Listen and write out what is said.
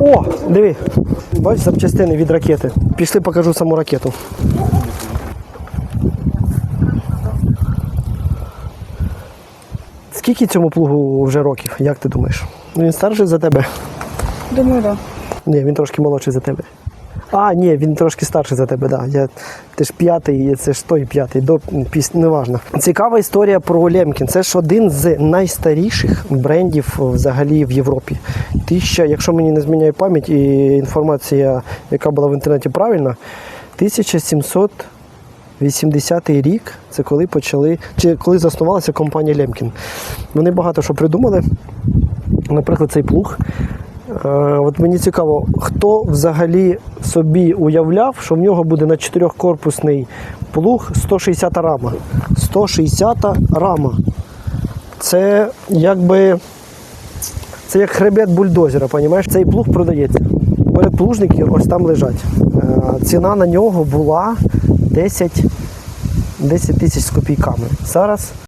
О, диви. бачиш запчастини від ракети. Пішли покажу саму ракету. Скільки цьому плугу вже років, як ти думаєш? Ну, Він старший за тебе? Думаю, так. Ні, він трошки молодший за тебе. А, ні, він трошки старший за тебе, да. Ти ж п'ятий, це ж той п'ятий, до піс, неважно. Цікава історія про Лемкін. Це ж один з найстаріших брендів взагалі в Європі. Тисяча, якщо мені не зміняє пам'ять і інформація, яка була в інтернеті правильна, 1780 рік це коли почали, чи коли заснувалася компанія Лемкін. Вони багато що придумали. Наприклад, цей плуг. Е, От мені цікаво, хто взагалі собі уявляв, що в нього буде на чотирьохкорпусний плуг 160 рама. 160 рама. Це якби. Це як хребет бульдозера, понімаєш? Цей плуг продається. Передплужники ось там лежать. Е, Ціна на нього була 10, 10 тисяч з копійками. Зараз